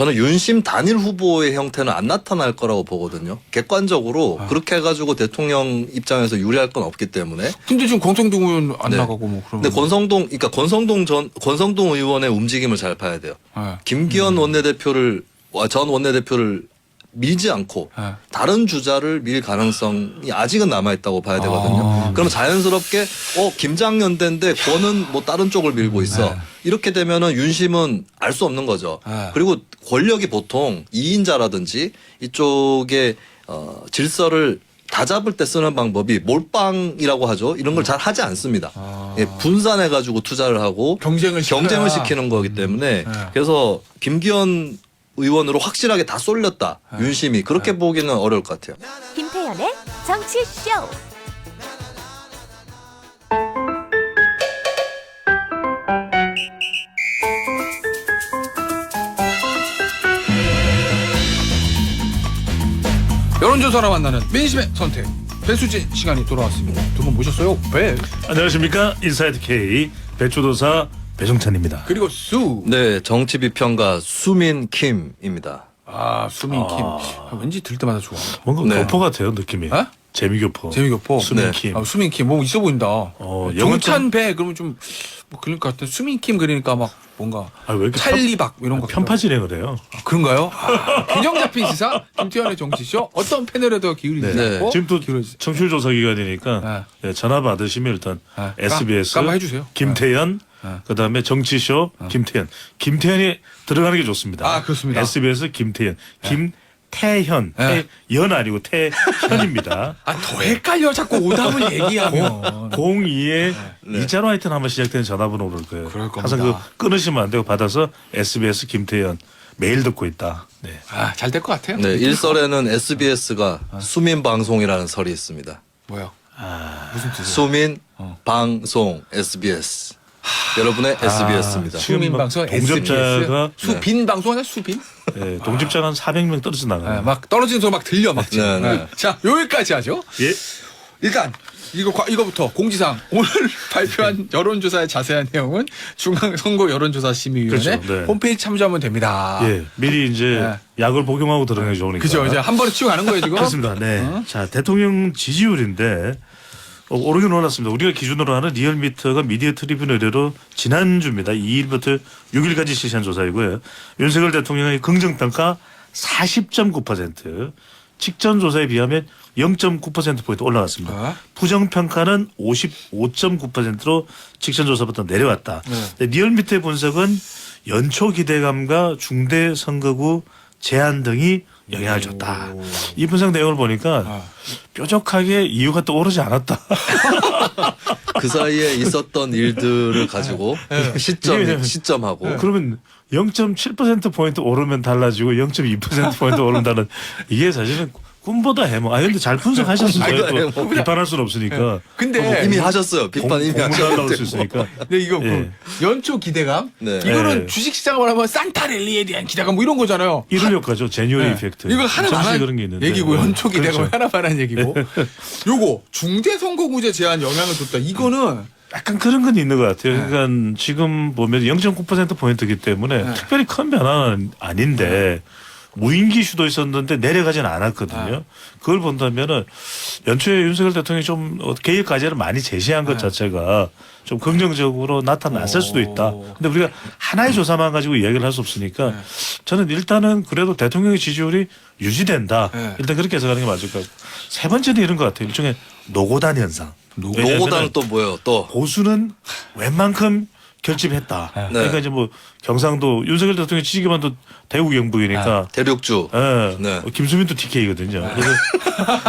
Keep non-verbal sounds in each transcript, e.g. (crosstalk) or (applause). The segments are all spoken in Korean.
저는 윤심 단일 후보의 형태는 안 나타날 거라고 보거든요. 객관적으로 아. 그렇게 해가지고 대통령 입장에서 유리할 건 없기 때문에. 근데 지금 권성동 의원 안 네. 나가고 뭐 그러면. 근데 권성동, 그러니까 권성동 전 권성동 의원의 움직임을 잘 봐야 돼요. 네. 김기현 원내대표를 와, 전 원내대표를 밀지 않고 네. 다른 주자를 밀 가능성이 아직은 남아 있다고 봐야 되거든요. 아. 그럼 자연스럽게 어 김장연대인데 권은 뭐 다른 쪽을 밀고 있어. 네. 이렇게 되면은 윤심은 알 수 없는 거죠. 네. 그리고 권력이 보통 2인자라든지 이쪽에 어 질서를 다 잡을 때 쓰는 방법이 몰빵이라고 하죠. 이런 걸 잘 하지 않습니다. 아. 예, 분산해 가지고 투자를 하고 경쟁을 경쟁을 시키는 거기 때문에 네. 그래서 김기현 의원으로 확실하게 다 쏠렸다 네. 윤심이 그렇게 보기는 어려울 것 같아요. 김태현의 정치쇼. 여론조사로 만나는 민심의 선택. 배수진 시간이 돌아왔습니다. 두 분 모셨어요. 배. 안녕하십니까 인사이드 K 배추도사 배종찬입니다. 그리고 수. 네, 정치 비평가 수민 킴입니다. 아 수민 킴. 아, 왠지 들 때마다 좋아. 뭔가 네. 교포 같아요 느낌이. 어? 재미교포. 재미교포. 수민 네. 킴. 아, 수민 킴. 뭐 있어 보인다. 어, 영어 정찬 배 그러면 좀뭐 그럴 것 같아. 수민 킴 그러니까 막 뭔가 아, 왜 이렇게 찰리박 이런 거. 편파 진행을 해요? 아, 그런가요? 아, 균형 잡힌 시사 김태현의 정치쇼 어떤 패널에도 기울이지 네. 않고 지금 또 기울이지. 청취율 조사 기간이니까 네, 전화 받으시면 일단 네. SBS 까- 까마 해주세요. 김태현 네. 그다음에 정치쇼 김태현 김태현이 들어가는 게 좋습니다. 아, 그렇습니다. SBS 김태현 김태현 네. 태연 아니고 태현입니다. (laughs) 아 더 헷갈려 자꾸 오답을 (laughs) 얘기하면. 02에 이자로 하여튼 한번 시작되는 전화번호 오를 거예요. 네. 그럴 항상 그 겁니다. 끊으시면 안 되고 받아서 SBS 김태현 매일 듣고 있다. 네. 아, 잘 될 것 같아요. 네, 일설에는 SBS가 수민 방송이라는 설이 있습니다. 뭐요? 아, 무슨 뜻이에요? 수민 어. 방송 SBS. 여러분의 SBS입니다. 지금 수민 막 방송 동접자가 수빈 방송 아니야 수빈? 네, 동접자가 한 400명 떨어져 나가요. 네, 막 떨어지는 소리 막 들려 막 지금. 네, 네. 네. 자 여기까지 하죠. 예. 일단 이거 과- 이거부터 공지사항 오늘 (laughs) 발표한 여론조사의 자세한 내용은 중앙선거 여론조사심의위원회 그렇죠, 네. 홈페이지 참조하면 됩니다. 예, 미리 이제 네. 약을 복용하고 들어가기 좋으니까. 그죠 이제 한 번에 치고 가는 거예요 지금. 그렇습니다. 네. 어? 자, 대통령 지지율인데 어, 오르긴 올랐습니다. 우리가 기준으로 하는 리얼미터가 미디어 트리뷴 의뢰로 지난주입니다. 2일부터 6일까지 실시한 조사이고요. 윤석열 대통령의 긍정평가 40.9%, 직전 조사에 비하면 0.9%포인트 올라갔습니다. 어? 부정평가는 55.9%로 직전 조사부터 내려왔다. 네. 리얼미터의 분석은 연초 기대감과 중대 선거구 제한 등이 영향을 줬다. 이 분석 내용을 보니까 아. 뾰족하게 이유가 또 오르지 않았다. (laughs) 그 사이에 있었던 일들을 가지고 이게 시점 시점하고 그러면 0.7% 포인트 오르면 달라지고 0.2% 포인트 오른다는 이게 사실은 꿈보다 해몽. 아 근데 잘 분석하셨어요. 꿈보다 또. 비판할 수는 없으니까. 근데 이미 하셨어요. 비판 이미 공부 잘 나올 수 하셨는데. 있으니까. (laughs) 근데 이거 예. 그 연초 기대감 네. 이거는 예. 주식 시장을 하면 산타랠리에 대한 기대감 뭐 이런 거잖아요. 이런 효과죠. 제뉴얼 네. 이펙트. 이거 하나만 잠시 한 그런 게 있는데. 얘기고 연초 기대감 그렇죠. 하나만 한 얘기고. (laughs) 요거 중대 선거구제 제한 영향을 줬다. 이거는 약간 그런 건 있는 것 같아요. 그러니까 지금 보면 0.9% 포인트이기 때문에 네. 특별히 큰 변화는 아닌데 무인기 슈도 있었는데 내려가지는 않았거든요. 네. 그걸 본다면은 연초에 윤석열 대통령이 좀 어, 개혁 과제를 많이 제시한 것 네. 자체가 좀 긍정적으로 나타났을 수도 있다. 근데 우리가 하나의 조사만 가지고 이야기를 할 수 없으니까 네. 저는 일단은 그래도 대통령의 지지율이 유지된다. 네. 일단 그렇게 해석하는 게 맞을 것 같고 세 번째는 이런 것 같아요. 일종의 노고단 현상. 노고단은 또 뭐예요? 또 보수는 웬만큼 결집했다. 네. 그러니까 이제 뭐 경상도 윤석열 대통령 지지 기반도 대구 경북이니까. 대륙주. 예. 네. 김수민도 TK거든요. 그래서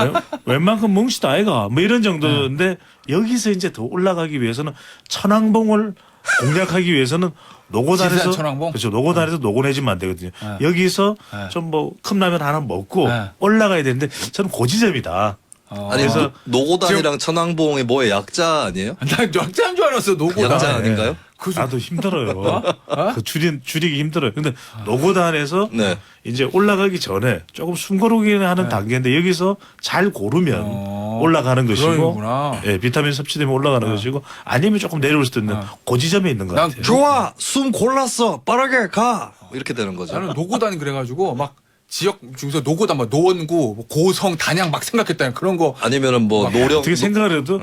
웬- 웬만큼 뭉치다 아이가 뭐 이런 정도인데 여기서 이제 더 올라가기 위해서는 천왕봉을 공략하기 위해서는 노고단에서 지산 천왕봉? 그렇죠. 노고단에서 노고내지면 안 되거든요. 네. 여기서 네. 좀 뭐 컵라면 하나 먹고 네. 올라가야 되는데 저는 고지점이다. 어. 아니 그래서 노- 노고단이랑 천왕봉이 뭐의 약자 아니에요? 나 약자인 줄 알았어 노고단. 약자 네. 아닌가요? 나도 힘들어요. (laughs) 그 줄이 줄이기 힘들어요. 근데 노고단에서 네. 이제 올라가기 전에 조금 숨고르기 하는 단계인데 여기서 잘 고르면 네. 어, 올라가는 것이고, 그러는구나. 예, 비타민 섭취되면 올라가는 것이고, 아니면 조금 내려올 수도 있는 그 지점에 있는 것 난 같아요. 좋아 숨 골랐어 빠르게 가 이렇게 되는 거죠. 나는 노고단 그래가지고 막 지역 중에서 노고단 막 노원구 뭐 고성 단양 막 생각했다 그런 거 아니면은 뭐 노령 어떻게 생각을 해도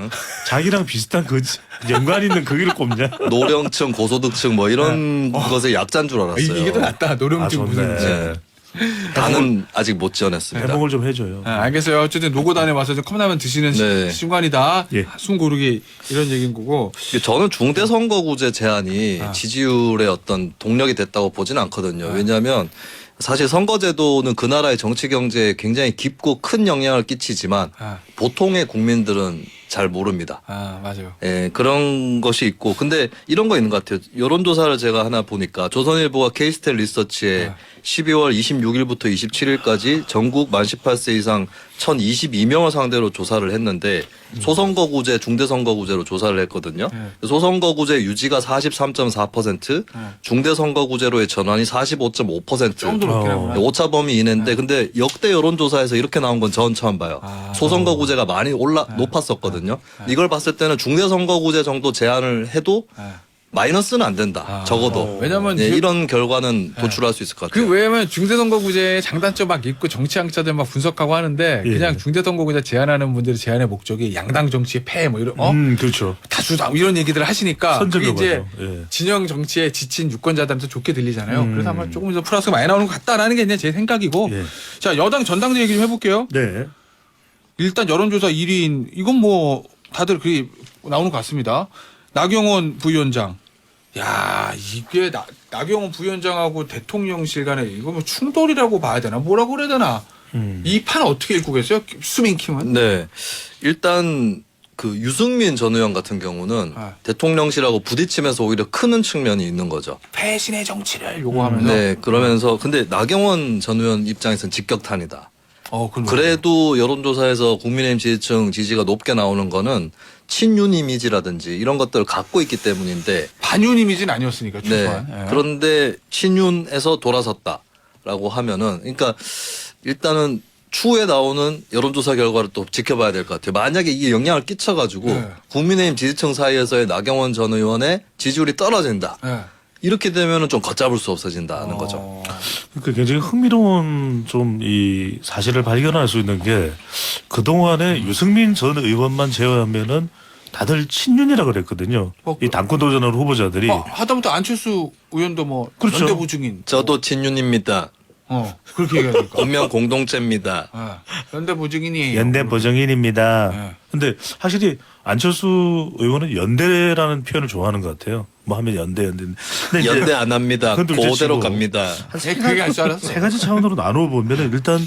자기랑 비슷한 그 연관 있는 거기를 꼽냐? 노령층 고소득층 뭐 이런 것의 약자인 줄 알았어요. 이- 이게 더 낫다 아, 노령증 좋네. 무슨 네. 다는 아직 못 지어냈습니다. 해몽을 좀 해줘요. 아, 알겠어요. 어쨌든 노고단에 와서 좀 컵라면 드시는 시- 네. 순간이다. 예. 숨 고르기 이런 얘기인 거고. 저는 중대 선거구제 제한이 아. 지지율의 어떤 동력이 됐다고 보지는 않거든요. 아. 왜냐하면 사실 선거제도는 그 나라의 정치 경제에 굉장히 깊고 큰 영향을 끼치지만 아, 보통의 국민들은 잘 모릅니다. 아 맞아요. 예, 그런 것이 있고. 근데 이런 거 있는 것 같아요. 여론조사를 제가 하나 보니까 조선일보가 케이스텔 리서치에 네. 12월 26일부터 27일까지 전국 만 18세 이상 1022명을 상대로 조사를 했는데 소선거구제, 중대선거구제로 조사를 했거든요. 네. 소선거구제 유지가 43.4%, 네. 중대선거구제로의 전환이 45.5%. 조금 더 높긴 어. 하구나. 오차 범위 이내인데 근데 역대 여론조사에서 이렇게 나온 건 전 처음 봐요. 아. 소선거구제가 많이 올라 높았었거든요. 이걸 봤을 때는 중대선거구제 정도 제한을 해도 아. 마이너스는 안 된다. 아. 적어도. 왜냐면 예, 지- 이런 결과는 도출할 수 있을 것그 같아요. 왜냐면 중대선거구제의 장단점 막 있고 정치학자들 막 분석하고 하는데 예. 그냥 중대선거구제 제안하는 분들의 제안의 목적이 양당 정치의 폐해 뭐 이런 어 음, 그렇죠. 다수당 이런 얘기들을 하시니까 그게 이제. 예. 진영 정치에 지친 유권자들한테 좋게 들리잖아요. 음. 그래서 아마 조금 더 플러스가 많이 나오는 것 같다라는 게 이제 제 생각이고 예. 자 여당 전당대 얘기 좀 해볼게요. 네. 일단 여론조사 1위인 이건 뭐 다들 그 나오는 것 같습니다. 나경원 부위원장. 야 이게 나, 나경원 부위원장하고 대통령실 간에 이거 뭐 충돌이라고 봐야 되나 뭐라고 그래야 되나 음. 이판 어떻게 읽고 계세요? 수민킴은? 네. 일단 그 유승민 전 의원 같은 경우는 아. 대통령실하고 부딪히면서 오히려 크는 측면이 있는 거죠. 배신의 정치를 요구하면서 네. 그러면서 근데 나경원 전 의원 입장에서는 직격탄이다. 어, 그래도 여론조사에서 국민의힘 지지층 지지가 높게 나오는 거는 친윤 이미지라든지 이런 것들을 갖고 있기 때문인데 반윤 이미지는 아니었으니까 네. 최소한. 예. 그런데 친윤에서 돌아섰다라고 하면은 그러니까 일단은 추후에 나오는 여론조사 결과를 또 지켜봐야 될 것 같아요. 만약에 이게 영향을 끼쳐가지고 네. 국민의힘 지지층 사이에서의 나경원 전 의원의 지지율이 떨어진다. 예. 이렇게 되면은 좀 걷잡을 수 없어진다는 거죠. 어, 그러니까 굉장히 흥미로운 좀 이 사실을 발견할 수 있는 게 그 동안에 유승민 전 의원만 제외하면은 다들 친윤이라 그랬거든요. 어, 이 당권 도전하는 후보자들이 어, 하다못해 안철수 의원도 뭐 그렇죠. 연대 보증인. 저도 친윤입니다. 어 그렇게 얘기하니까. (laughs) 분명 공동체입니다. 예. 연대 보증인이 연대 보정인입니다. 네. 근데 확실히 안철수 의원은 연대라는 표현을 좋아하는 것 같아요. 뭐 하면 연대 연대. 근데 이제 연대 안 합니다. 그건 둘째 그대로 치고. 갑니다. 예, 그 얘기 할줄 알았어. 세 가지 차원으로 나누어 보면은 일단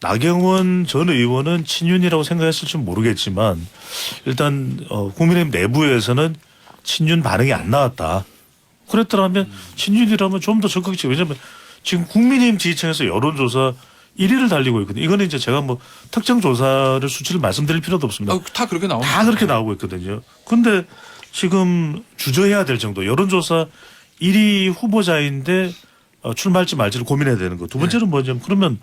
나경원 전 의원은 친윤이라고 생각했을지 모르겠지만 일단 어, 국민의힘 내부에서는 친윤 반응이 안 나왔다. 그랬더라면 친윤이라면 좀 더 적극적. 왜냐하면 지금 국민의힘 지지층에서 여론조사 1위를 달리고 있거든요. 이거는 이제 제가 뭐 특정 조사를 수치를 말씀드릴 필요도 없습니다. 아, 다 그렇게 나옵니다. 다 그렇게 나오고 있거든요. 근데 지금 주저해야 될 정도 여론조사 1위 후보자인데 어, 출마할지 말지를 고민해야 되는 거. 두 번째는 뭐냐면 그러면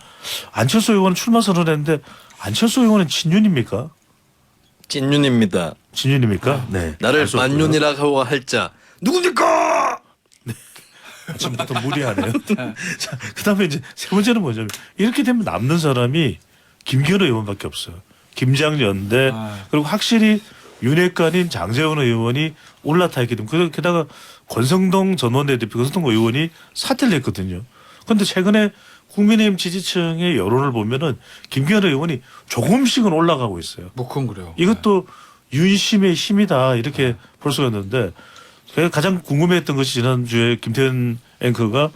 안철수 의원은 출마 선언했는데 안철수 의원은 친윤입니까? 찐윤입니다. 진윤입니까? 네. 나를 알수 없고요. 만윤이라고 할자 누굽니까? 아침부터 무리하네요. (laughs) 자, 그 다음에 이제 세 번째는 뭐냐면 이렇게 되면 남는 사람이 김기현 의원밖에 없어요. 김장연 대 아. 그리고 확실히 윤핵관인 장재원 의원이 올라타 있기 때문에 그- 게다가 권성동 전 원내대표 권성동 의원이 사퇴를 했거든요. 그런데 최근에 국민의힘 지지층의 여론을 보면은 김기현 의원이 조금씩은 올라가고 있어요. 뭐 그건 그래요. 이것도 윤심의 힘이다 이렇게 볼 수가 있는데 제가 가장 궁금해했던 것이 지난주에 김태현 앵커가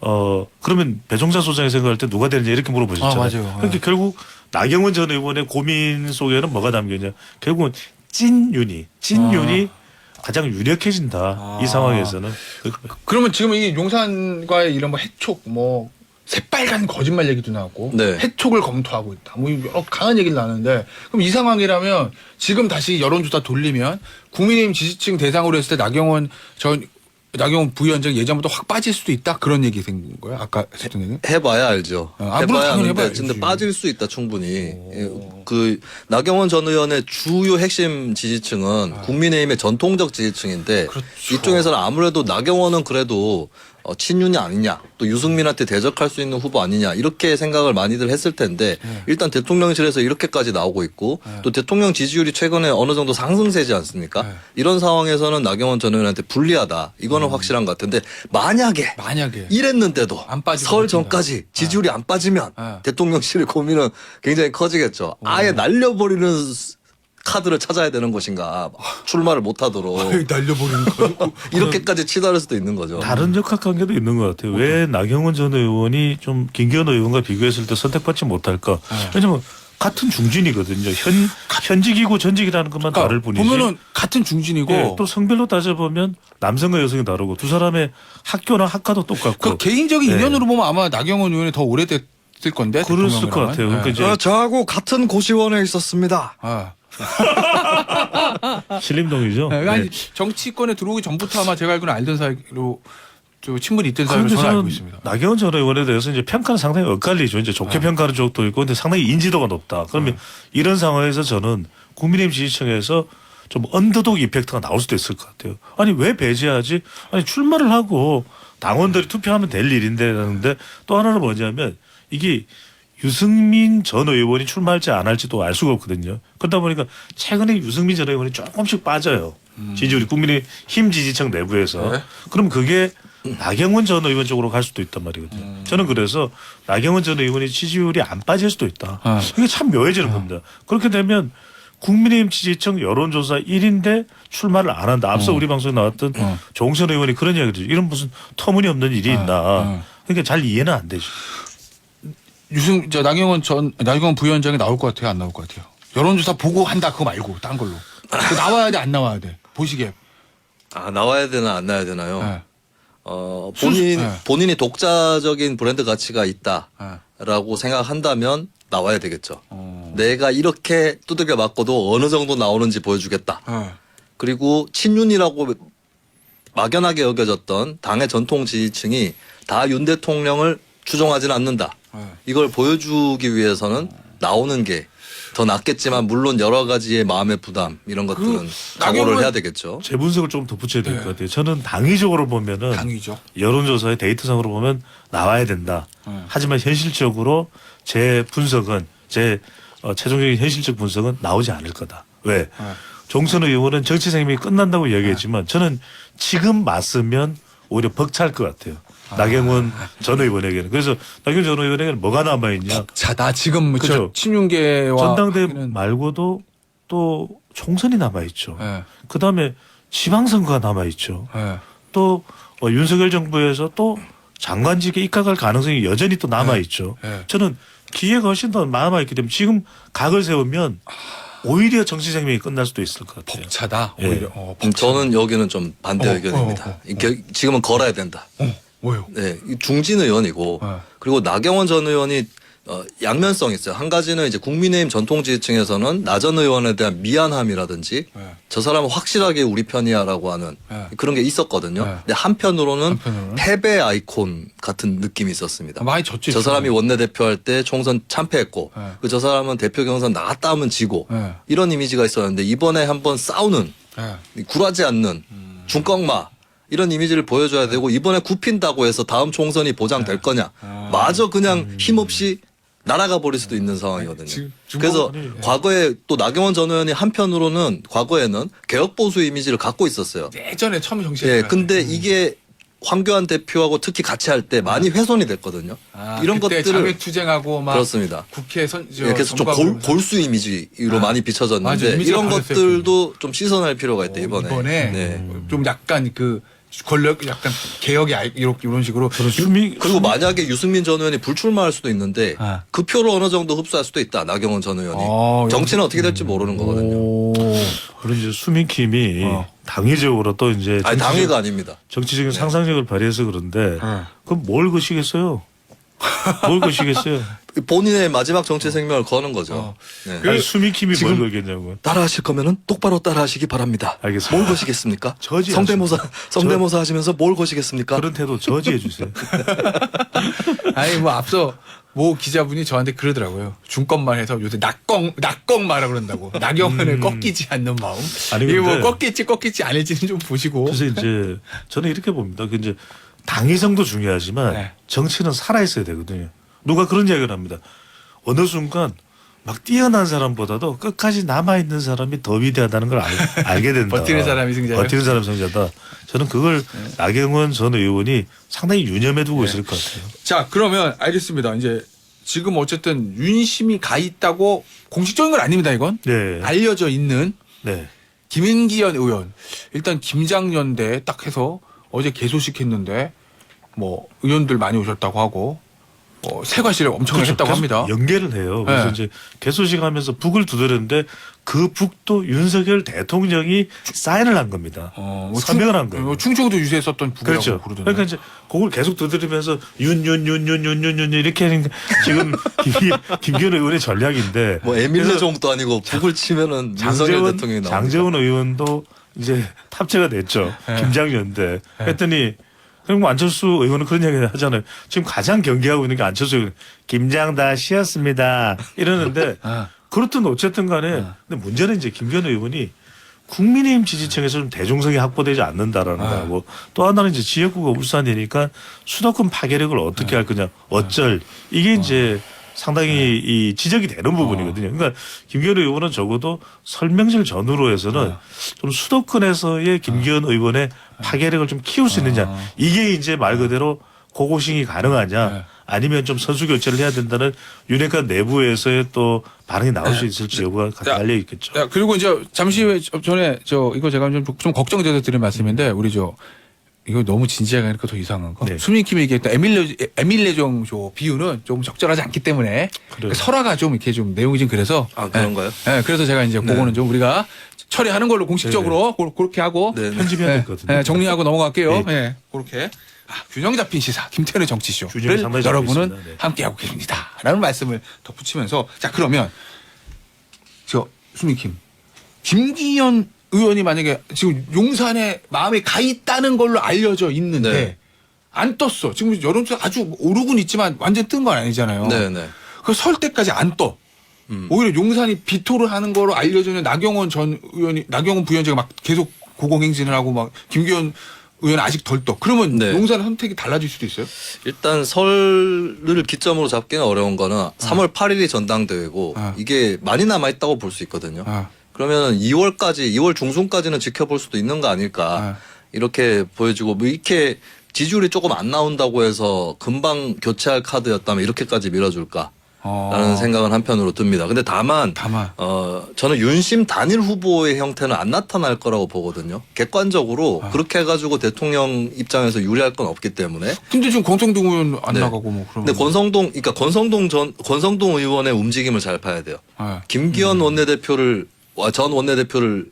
어 그러면 배종자 소장이 생각할 때 누가 되느냐 이렇게 물어보셨잖아요. 아, 맞아요. 그러니까 네. 결국 나경원 전 의원의 고민 속에는 뭐가 담겨있냐 결국은 찐윤이 찐윤이 가장 유력해진다 아. 이 상황에서는 그러면 지금 이 용산과의 이런 뭐 해촉 뭐 새빨간 거짓말 얘기도 나왔고 네. 해촉을 검토하고 있다. 뭐 여러 강한 얘기를 나누는데 그럼 이 상황이라면 지금 다시 여론조사 돌리면 국민의힘 지지층 대상으로 했을 때 나경원 전 나경원 부위원장 예전보다 확 빠질 수도 있다 그런 얘기 된 거예요. 아까 했던 얘기. 해봐야 알죠. 어, 아, 물론 해봐야 당연히 아는데 해봐야지. 근데 빠질 수 있다 충분히. 예, 그 나경원 전 의원의 주요 핵심 지지층은 국민의힘의 전통적 지지층인데 그렇죠. 이쪽에서는 아무래도 나경원은 그래도 어, 친윤이 아니냐 또 유승민한테 대적할 수 있는 후보 아니냐 이렇게 생각을 많이들 했을 텐데 네. 일단 대통령실에서 이렇게까지 나오고 있고 또 대통령 지지율이 최근에 어느 정도 상승세지 않습니까? 네. 이런 상황에서는 나경원 전 의원한테 불리하다 이거는 음. 확실한 것 같은데 만약에 만약에 이랬는데도 설. 전까지 지지율이 안 빠지면 네. 대통령실의 고민은 굉장히 커지겠죠. 아예 날려버리는 스- 카드를 찾아야 되는 것인가 출마를 못하도록 (laughs) 날려버리는 거. (laughs) 이렇게까지 치달을 수도 있는 거죠. 다른 역학 관계도 있는 것 같아요. 왜 나경원 전 의원이 좀 김기현 의원과 비교했을 때 선택받지 못할까? 네. 왜냐면 같은 중진이거든요. 현 현직이고 전직이라는 것만 다를 뿐이지. 그러니까 보면은 같은 중진이고 예, 또 성별로 따져보면 남성과 여성이 다르고 두 사람의 학교나 학과도 똑같고 그 개인적인 네. 인연으로 보면 아마 나경원 의원이 더 오래됐을 건데. 그랬을 것 대통령이랑은. 같아요. 그러니까 예. 이제 어, 저하고 같은 고시원에 있었습니다. 아. (laughs) 신림동이죠. 네, 아니 네. 정치권에 들어오기 전부터 아마 제가 알기로는 알던 사이로 저 친분이 있던 사이로 저는 알고 있습니다. 나경원 전 의원에 대해서 이제 평가는 상당히 엇갈리죠. 이제 좋게 네. 평가하는 쪽도 있고, 근데 상당히 인지도가 높다. 그러면 이런 상황에서 저는 국민의힘 지지층에서 좀 언더독 이펙트가 나올 수도 있을 것 같아요. 아니 왜 배제하지? 아니 출마를 하고 당원들이 투표하면 될 일인데 라는데 또 하나는 뭐냐면 이게 유승민 전 의원이 출마할지 안 할지도 알 수가 없거든요. 그러다 보니까 최근에 유승민 전 의원이 조금씩 빠져요. 지지율이 국민의 힘 지지층 내부에서. 네. 그럼 그게 나경원 전 의원 쪽으로 갈 수도 있단 말이거든요. 저는 그래서 나경원 전 의원의 지지율이 안 빠질 수도 있다. 아. 이게 참 묘해지는 겁니다. 그렇게 되면 국민의힘 지지층 여론조사 1인데 출마를 안 한다. 앞서 우리 방송에 나왔던 어. 조홍천 의원이 그런 이야기죠. 이런 무슨 터무니없는 일이 있나. 어. 그러니까 잘 이해는 안 되죠. 유승 저 나경원 전 나경원 부위원장이 나올 것 같아요, 안 나올 것 같아요. 여론조사 보고 한다 그거 말고 딴 걸로. 그 나와야 돼, 안 나와야 돼. 보시기에. 아 나와야 되나 안 나와야 되나요? 네. 어, 순수- 본인 네. 본인이 독자적인 브랜드 가치가 네. 있다라고 생각한다면 나와야 되겠죠. 어. 내가 이렇게 두들겨 맞고도 어느 정도 나오는지 보여주겠다. 네. 그리고 친윤이라고 막연하게 여겨졌던 당의 전통 지지층이 다 윤 대통령을 추종하지는 않는다. 네. 이걸 보여주기 위해서는 나오는 게 더 낫겠지만 물론 여러 가지의 마음의 부담 이런 것들은 각오를 해야 되겠죠. 제 분석을 좀 덧붙여야 될것 네. 같아요. 저는 당위적으로 보면은 당위죠. 여론조사의 데이터상으로 보면 나와야 된다. 네. 하지만 현실적으로 제 분석은 제 어, 최종적인 현실적 분석은 나오지 않을 거다. 왜? 네. 종선 의원은 정치 생명이 끝난다고 이야기했지만 저는 지금 맞으면 오히려 벅찰 것 같아요. 나경원 전 의원에게는. 그래서 나경원 전 의원에게는 뭐가 남아 있냐. 자, 나 지금 저 그죠. 친윤계와 전당대 하기는- 말고도 또 총선이 남아 있죠. 네. 그 다음에 지방선거가 남아 있죠. 네. 또 어, 윤석열 정부에서 또 장관직에 입각할 가능성이 여전히 또 남아 있죠. 네. 저는 기회가 훨씬 더 남아 있기 때문에 지금 각을 세우면 오히려 정치 생명이 끝날 수도 있을 것 같아요. 벅차다. 예. 오히려. 어, 음. 저는 여기는 좀 반대 어, 의견입니다. 어, 어, 어. 이게 지금은 걸어야 된다. 어, 뭐요? 네, 이 중진 의원이고 네. 그리고 나경원 전 의원이 어, 양면성 이 있어요. 한 가지는 이제 국민의힘 전통 지지층에서는 나 전 의원에 대한 미안함이라든지 네. 저 사람은 확실하게 우리 편이야라고 하는 네. 그런 게 있었거든요. 네. 근데 한편으로는, 한편으로는? 패배 아이콘 같은 느낌이 있었습니다. 많이 졌죠. 저 사람이 원내 대표 할 때 총선 참패했고 네. 그저 사람은 대표 경선 나갔다 하면 지고 네. 이런 이미지가 있었는데 이번에 한번 싸우는 네. 굴하지 않는 음. 중꺾마 이런 이미지를 보여줘야 네. 되고 이번에 굽힌다고 해서 다음 총선이 보장될 거냐 아. 마저 그냥 힘없이 날아가 버릴 수도 있는 상황이거든요. 지금- 지금 그래서 뭐- 네. 과거에 또 나경원 전 의원이 한편으로는 과거에는 개혁 보수 이미지를 갖고 있었어요. 예전에 처음 정치에 예, 근데 때. 이게 황교안 대표하고 특히 같이 할 때 많이 훼손이 됐거든요. 아, 이런 그때 것들을 자백 투쟁하고 막 그렇습니다. 국회 선 저, 예, 그래서 좀 정부하고 골, 그러면서 골수 이미지로 아, 많이 맞아, 비춰졌는데 이미지가 이런 바뀌었어요, 것들도 좀 씻어낼 필요가 있대 이번에. 이번에 네. 좀 약간 그 권력 약간 개혁이 아이- 이렇게 이런 식으로 유미, 그리고 만약에 유승민 전 의원이 불출마할 수도 있는데 아. 그 표를 어느 정도 흡수할 수도 있다. 나경원 전 의원이. 어, 정치는 어떻게 될지 모르는 거거든요. 오. 물론 이제 수민킴이 어. 당위적으로 또 이제 아니 정치적- 당위가 아닙니다. 정치적인 상상력을 발휘해서 그런데 네. 그럼 뭘 거시겠어요? 뭘 거시겠어요? (laughs) 본인의 마지막 정치 생명을 거는 거죠. 어. 네. 아니, 수미킴이 지금- 뭘 걸겠냐고. 따라하실 거면은 똑바로 따라하시기 바랍니다. 알겠습니다. 뭘 거시겠습니까? 저지하십니다. 성대모사 성대모사 하시면서 뭘 거시겠습니까? 그런 태도 저지해 주세요. (laughs) 아니 뭐 앞서 모 기자분이 저한테 그러더라고요. 중건만 해서 요새 낙껑 낙껑 말아 그런다고. 나경원을 꺾이지 않는 마음. 음. 아니, 이게 뭐 근데- 꺾일지 꺾일지 않을지는 좀 보시고. 그래서 이제 저는 이렇게 봅니다. 그 이제 당위성도 중요하지만 네. 정치는 살아 있어야 되거든요. 누가 그런 이야기를 합니다. 어느 순간 막 뛰어난 사람보다도 끝까지 남아 있는 사람이 더 위대하다는 걸 알, 알게 된다. (laughs) 버티는 사람이 승자예요? 버티는 사람이 승자다. 저는 그걸 나경원 전 의원이 상당히 유념해 두고 있을 것 같아요. 자 그러면 알겠습니다. 이제 지금 어쨌든 윤심이 가 있다고 공식적인 건 아닙니다. 이건 네. 알려져 있는 네. 김인기현 의원 일단 김장연대 딱 해서 어제 개소식했는데 뭐 의원들 많이 오셨다고 하고 어, 세과실을 엄청나게 했다고 그렇죠. 계속 합니다. 연계를 해요. 그래서 네. 이제 개소식 하면서 북을 두드렸는데 그 북도 윤석열 대통령이 사인을 한 겁니다. 어, 뭐 서명을 충- 한 거예요. 어, 충청도 유세했었던 북이라고 그렇죠. 그러던데. 그러니까 이제 그걸 계속 두드리면서 윤윤윤윤윤윤윤 이렇게 하는 게 지금 (laughs) 김, 김기현 의원의 전략인데 뭐 에밀레종도 아니고 북을 치면은 윤석열 대통령이 나옵니다. 장재원 의원도 이제 탑재가 됐죠. 네. 김장연대 했더니 그리고 안철수 의원은 그런 이야기 하잖아요. 지금 가장 경계하고 있는 게 안철수 의원. 김장 다 쉬었습니다. 이러는데 (laughs) 아. 그렇든 어쨌든 간에 근데 문제는 이제 김기현 의원이 국민의힘 지지층에서 좀 대중성이 확보되지 않는다라는 아. 거고 또 하나는 이제 지역구가 울산이니까 수도권 파괴력을 어떻게 할 거냐 어쩔 이게 이제 상당히 이 지적이 되는 부분이거든요. 그러니까 김기현 의원은 적어도 설명실 전후로 해서는 좀 수도권에서의 김기현 의원의 파괴력을 좀 키울 수 있느냐. 이게 이제 말 그대로 고고싱이 가능하냐. 네. 아니면 좀 선수 교체를 해야 된다는 유네카 내부에서의 또 반응이 나올 수 있을지 여부가 자, 달려 있겠죠. 야, 그리고 이제 잠시 전에 저 이거 제가 좀, 좀 걱정돼서 드린 말씀인데 우리 저 이거 너무 진지하게 하니까 더 이상한 거. 네. 수민킴이 얘기했던 에밀레 에밀레종 조 비유는 조금 적절하지 않기 때문에 그래요. 설화가 좀 이렇게 좀 내용이 좀 그래서 아, 그런가요? 예, 예, 그래서 제가 이제 네. 그거는 좀 우리가 처리하는 걸로 공식적으로 고- 그렇게 하고 네, 네. 편집해야 예, 될것 같은데. 예, 정리하고 넘어갈게요. 네. 예, 그렇게 아, 균형 잡힌 시사 김태현의 정치쇼를 균형이 상당히 잡혀 여러분은 있습니다. 네. 함께 하고 계십니다라는 말씀을 덧붙이면서 자 그러면 저 수민킴 김기현 의원이 만약에 지금 용산에 마음에 가 있다는 걸로 알려져 있는데 네. 안 떴어. 지금 여론조사 아주 오르곤 있지만 완전 뜬 건 아니잖아요. 네네. 그설 때까지 안 떠. 음. 오히려 용산이 비토를 하는 거로 알려주는 나경원 전 의원이 나경원 부위원장이 막 계속 고공행진을 하고 막 김기현 의원 아직 덜 떠. 그러면 네. 용산 선택이 달라질 수도 있어요. 일단 설을 기점으로 잡기는 어려운 거는 3월 8일이 전당대회고 아. 이게 많이 남아 있다고 볼 수 있거든요. 아, 그러면 2월까지 2월 중순까지는 지켜볼 수도 있는 거 아닐까 아. 이렇게 보여지고 뭐 이렇게 지지율이 조금 안 나온다고 해서 금방 교체할 카드였다면 이렇게까지 밀어줄까? 어. 라는 생각은 한편으로 듭니다. 근데 다만 다만. 어 저는 윤심 단일 후보의 형태는 안 나타날 거라고 보거든요. 객관적으로 아. 그렇게 해가지고 대통령 입장에서 유리할 건 없기 때문에. 근데 지금 권성동 의원 안 네. 나가고 뭐 그러면. 근데 권성동, 그러니까 권성동 전 권성동 의원의 움직임을 잘 봐야 돼요. 예. 김기현 음. 원내대표를 와, 전 원내대표를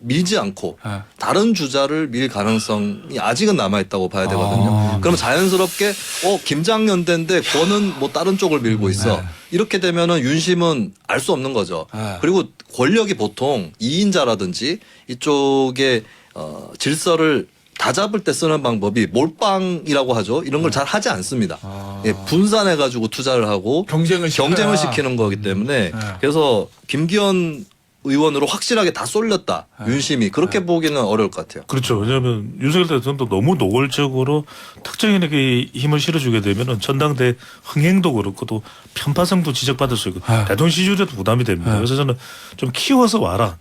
밀지 않고 예. 다른 주자를 밀 가능성이 아직은 남아 있다고 봐야 되거든요. 아. 그럼 자연스럽게 어 김장연대인데 권은 뭐 다른 쪽을 밀고 있어. 네. 이렇게 되면은 윤심은 알 수 없는 거죠. 네. 그리고 권력이 보통 2인자라든지 이쪽에 어 질서를 다 잡을 때 쓰는 방법이 몰빵이라고 하죠. 이런 걸 잘 하지 않습니다. 아. 예, 분산해 가지고 투자를 하고 경쟁을 경쟁을 시켜야. 시키는 거기 때문에 네. 그래서 김기현 의원으로 확실하게 다 쏠렸다 네. 윤심이 그렇게 보기는 어려울 것 같아요. 그렇죠. 왜냐하면 윤석열 대통령도 너무 노골적으로 특정인에게 힘을 실어주게 되면은 전당대 흥행도 그렇고 또 편파성도 지적받을 수 있고 아. 대통령 시주에도 부담이 됩니다. 아. 그래서 저는 좀 키워서 와라.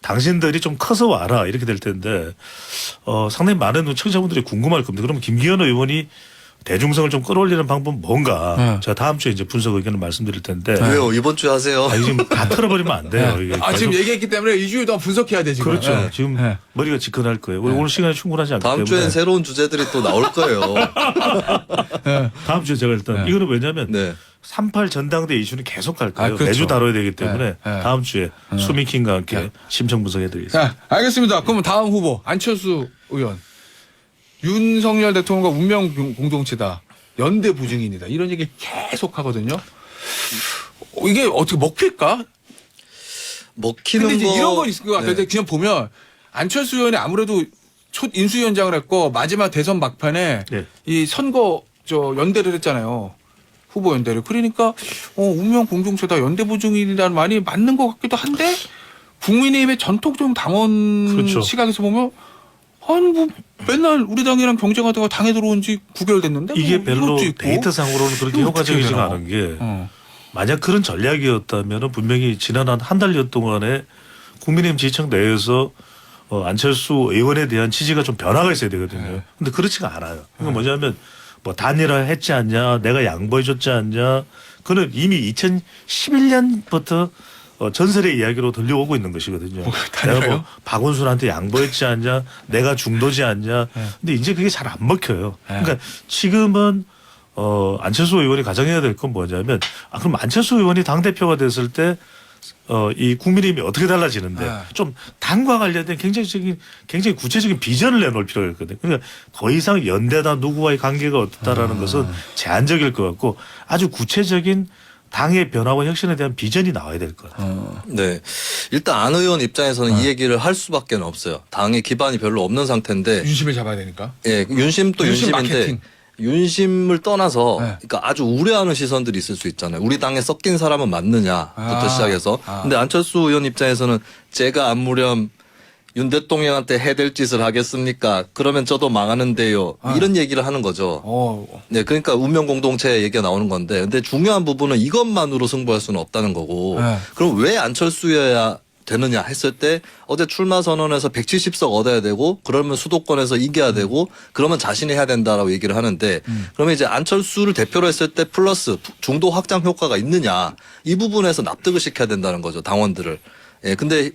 당신들이 좀 커서 와라 이렇게 될 텐데 어, 상당히 많은 청취자분들이 궁금할 겁니다. 그러면 김기현 의원이 대중성을 좀 끌어올리는 방법은 뭔가 네. 제가 다음 주에 이제 분석 의견을 말씀드릴 텐데 왜요? 이번 주에 하세요. 아, 지금 다 틀어버리면 안 돼요. 이게 아 지금 계속 얘기했기 때문에 이주일 동안 분석해야 돼 지금. 그렇죠. 예. 지금 예. 머리가 지끈할 거예요. 우리 오늘 시간이 충분하지 않기 다음 때문에 주엔 새로운 주제들이 또 나올 거예요. 다음 주에 제가 일단 네. 이거는 왜냐하면 네. 38 전당대 이슈는 계속 갈 거예요. 아, 그렇죠. 매주 다뤄야 되기 때문에 네, 네. 다음 주에 수미킹과 함께 심층 분석해드리겠습니다. 자, 알겠습니다. 그럼 다음 후보 안철수 의원. 윤석열 대통령과 운명 공- 공동체다. 연대 부증인이다 이런 얘기 계속 하거든요. 어, 이게 어떻게 먹힐까? 먹히는 근데 이제 거 이런 건 있을 것 같아요. 네. 그냥 보면 안철수 의원이 아무래도 첫 인수위원장을 했고 마지막 대선 막판에 네. 이 선거 저 연대를 했잖아요. 후보 연대를. 그러니까 어, 운명 공동체다 연대 부증인이라는 말이 맞는 것 같기도 한데 국민의힘의 전통적 당원 그렇죠. 시각에서 보면 아니 뭐 맨날 우리 당이랑 경쟁하다가 당에 들어온 지 9개월 됐는데 이게 뭐 별로 이것도 있고. 데이터상으로는 그렇게 이거 어떻게 효과적이지가 되나? 않은 게 어. 만약 그런 전략이었다면 분명히 지난 한 한 달여 동안에 국민의힘 지지층 내에서 어, 안철수 의원에 대한 지지가 좀 변화가 있어야 되거든요. 네. 근데 그렇지가 않아요. 그러니까 뭐냐면 뭐 단일화 했지 않냐, 내가 양보해 줬지 않냐, 그는 이미 2011년부터 어, 전설의 이야기로 들려오고 있는 것이거든요. 뭐, 내가? 뭐 박원순한테 양보했지 않냐, 내가 중도지 않냐. 네. 근데 이제 그게 잘 안 먹혀요. 네. 그러니까 지금은 어, 안철수 의원이 가정해야 될 건 뭐냐면 아, 그럼 안철수 의원이 당 대표가 됐을 때 어, 이 국민의힘이 어떻게 달라지는데 네. 좀 당과 관련된 굉장히적인 굉장히 구체적인 비전을 내놓을 필요가 있거든요. 그러니까 더 이상 연대다 누구와의 관계가 어떻다라는 아. 것은 제한적일 것 같고 아주 구체적인 당의 변화와 혁신에 대한 비전이 나와야 될것 같아요. 어. 네. 일단 안 의원 입장에서는 네. 이 얘기를 할 수밖에 없어요. 당의 기반이 별로 없는 상태인데 윤심을 잡아야 되니까. 예, 윤심 또 윤심 윤심 인데 마케팅. 윤심을 떠나서 네. 그러니까 아주 우려하는 시선들이 있을 수 있잖아요. 우리 당에 섞인 사람은 맞느냐부터 아. 시작해서. 아. 근데 안철수 의원 입장에서는 제가 안무렴 윤 대통령한테 해댈 짓을 하겠습니까? 그러면 저도 망하는데요. 아. 이런 얘기를 하는 거죠. 어. 네, 그러니까 운명 공동체 얘기가 나오는 건데, 근데 중요한 부분은 이것만으로 승부할 수는 없다는 거고, 네. 그럼 왜 안철수여야 되느냐 했을 때 어제 출마 선언에서 170석 얻어야 되고 그러면 수도권에서 이겨야 되고 그러면 자신이 해야 된다라고 얘기를 하는데 그러면 이제 안철수를 대표로 했을 때 플러스 중도 확장 효과가 있느냐 이 부분에서 납득을 시켜야 된다는 거죠 당원들을. 예, 근데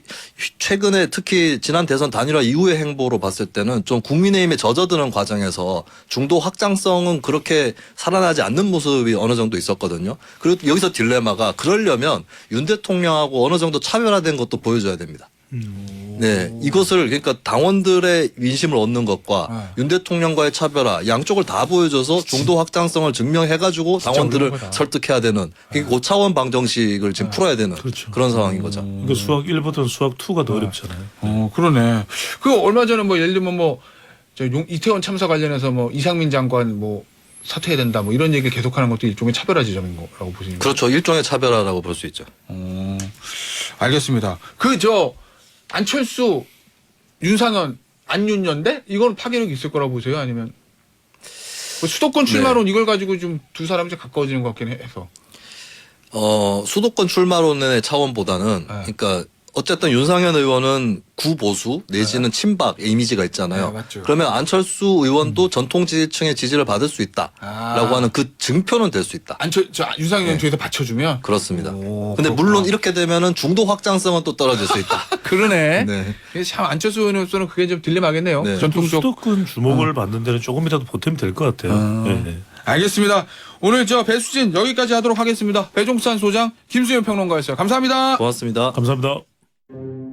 최근에 특히 지난 대선 단일화 이후의 행보로 봤을 때는 좀 국민의힘에 젖어드는 과정에서 중도 확장성은 그렇게 살아나지 않는 모습이 어느 정도 있었거든요. 그리고 여기서 딜레마가 그러려면 윤 대통령하고 어느 정도 차별화된 것도 보여줘야 됩니다. 네, 이것을 그러니까 당원들의 민심을 얻는 것과 네. 윤 대통령과의 차별화 양쪽을 다 보여줘서 중도 확장성을 증명해가지고 당원들을 어려운 거다. 설득해야 되는 그러니까 고차원 방정식을 지금 풀어야 되는 그렇죠. 그런 상황인 거죠. 그러니까 수학 1보다는 수학 2가 더 어렵잖아요. 어, 그러네. 그 얼마 전에 뭐 예를 들면 뭐, 저 용- 이태원 참사 관련해서 뭐 이상민 장관 뭐 사퇴해야 된다 뭐 이런 얘기를 계속하는 것도 일종의 차별화 지점인 거라고 보시는 거예요. 그렇죠. 일종의 차별화라고 볼 수 있죠. 어, 알겠습니다. 그 저 안철수, 윤상현, 안윤연대 이건 파괴력이 있을 거라고 보세요? 아니면 뭐 수도권 출마론 이걸 가지고 좀 두 사람이 좀 가까워지는 것 같긴 해서. 어, 수도권 출마론의 차원보다는 네. 그러니까 어쨌든 윤상현 의원은 구보수 내지는 친박 이미지가 있잖아요. 네, 맞죠. 그러면 안철수 의원도 전통 지지층의 지지를 받을 수 있다라고 아. 하는 그 증표는 될 수 있다. 안철 저 윤상현 네. 쪽에서 받쳐주면. 그렇습니다. 오, 근데 그렇구나. 물론 이렇게 되면은 중도 확장성은 또 떨어질 수 있다. (laughs) 그러네. 네. 참 안철수 의원으로서는 그게 좀 딜레마겠네요. 네. 전통적 수도권 주목을 받는 데는 조금이라도 보탬이 될 것 같아요. 아. 예, 예. 알겠습니다. 오늘 저 배수진 여기까지 하도록 하겠습니다. 배종산 소장 김수현 평론가였어요. 감사합니다. 고맙습니다. 감사합니다. Thank you.